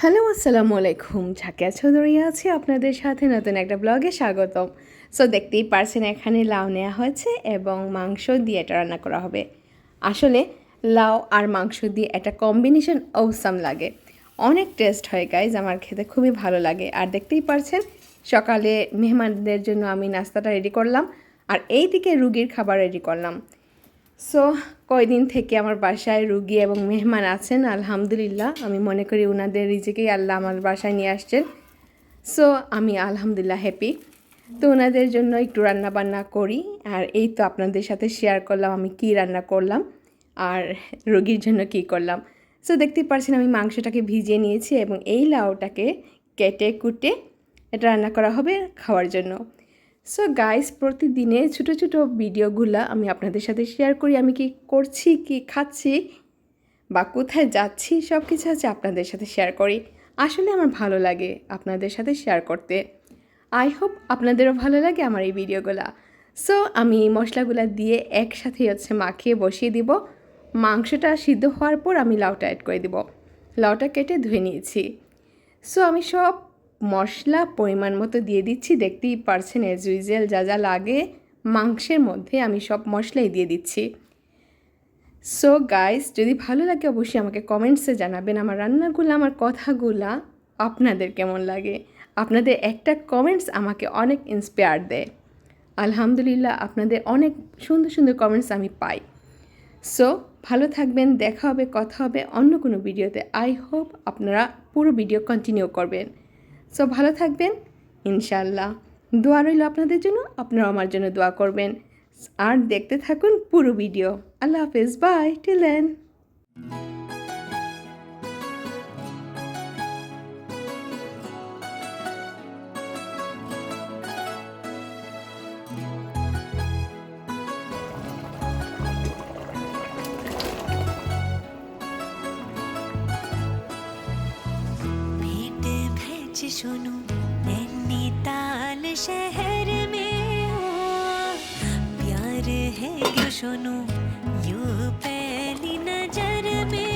Hello, আসসালামু আলাইকুম। ঝাকিয়া চৌধুরী আছি আপনাদের সাথে নতুন একটা ব্লগে স্বাগতম। সো দেখতেই পারছেন এখানে লাউ নেওয়া হয়েছে এবং মাংস দিয়ে এটা রান্না করা হবে। আসলে লাউ আর মাংস দিয়ে একটা কম্বিনেশন ঔসাম লাগে। অনেক টেস্ট হয় গাইজ আমার খেতে খুবই ভালো লাগে। আর দেখতেই পারছেন, সকালে মেহমানদের জন্য আমি নাস্তাটা রেডি করলাম। আর এই দিকে রুগীর খাবার রেডি করলাম। সো কয়দিন থেকে আমার বাসায় রুগী এবং মেহমান আছেন, আলহামদুলিল্লাহ। আমি মনে করি ওনাদের রিজিকেই আল্লাহ আমার বাসায় নিয়ে আসছেন। সো আমি আলহামদুলিল্লাহ হ্যাপি তো ওনাদের জন্য একটু রান্না বান্না করি, আর এই তো আপনাদের সাথে শেয়ার করলাম আমি কি রান্না করলাম, আর রোগীর জন্য কি করলাম। সো দেখতে পারছেন আমি মাংসটাকে ভিজিয়ে নিয়েছি এবং এই লাউটাকে কেটে কুটে এটা রান্না করা হবে খাওয়ার জন্য। সো গাইস প্রতিদিনে ছোটো ছোটো ভিডিওগুলো আমি আপনাদের সাথে শেয়ার করি। আমি কি করছি, কি খাচ্ছি, বা কোথায় যাচ্ছি সব কিছু আছে আপনাদের সাথে শেয়ার করি। আসলে আমার ভালো লাগে আপনাদের সাথে শেয়ার করতে। আই হোপ আপনাদেরও ভালো লাগে আমার এই ভিডিওগুলো। সো আমি মশলাগুলো দিয়ে একসাথে হচ্ছে মাখিয়ে বসিয়ে দিব। মাংসটা সিদ্ধ হওয়ার পর আমি লাউটা অ্যাড করে দিব। লাউটা কেটে ধুয়ে নিয়েছি। সো আমি সব মশলা, পরিমাণ মতো দিয়ে দিচ্ছি। দেখতেই পারছেন এজ ইউজুয়াল যা যা লাগে। মাংসের মধ্যে আমি সব মশলাই দিয়ে দিচ্ছি। সো গাইস যদি ভালো লাগে অবশ্যই আমাকে কমেন্টসে জানাবেন। আমার রান্নাগুলো, আমার কথাগুলা আপনাদের কেমন লাগে? আপনাদের একটা কমেন্টস আমাকে অনেক ইন্সপায়ার দেয়। আলহামদুলিল্লাহ, আপনাদের অনেক সুন্দর সুন্দর কমেন্টস আমি পাই। সো ভালো থাকবেন, দেখা হবে, কথা হবে অন্য কোনো ভিডিওতে আই হোপ আপনারা পুরো ভিডিও কন্টিনিউ করবেন। সো ভালো থাকবেন ইনশাল্লাহ দোয়া রইল আপনাদের জন্য আপনারা আমার জন্য দোয়া করবেন। আর দেখতে থাকুন পুরো ভিডিও। আল্লাহ হাফেজ বাই টিলেন सच सुनो नैनीताल शहर में प्यार है यो सुनो यू पहली नज़र में।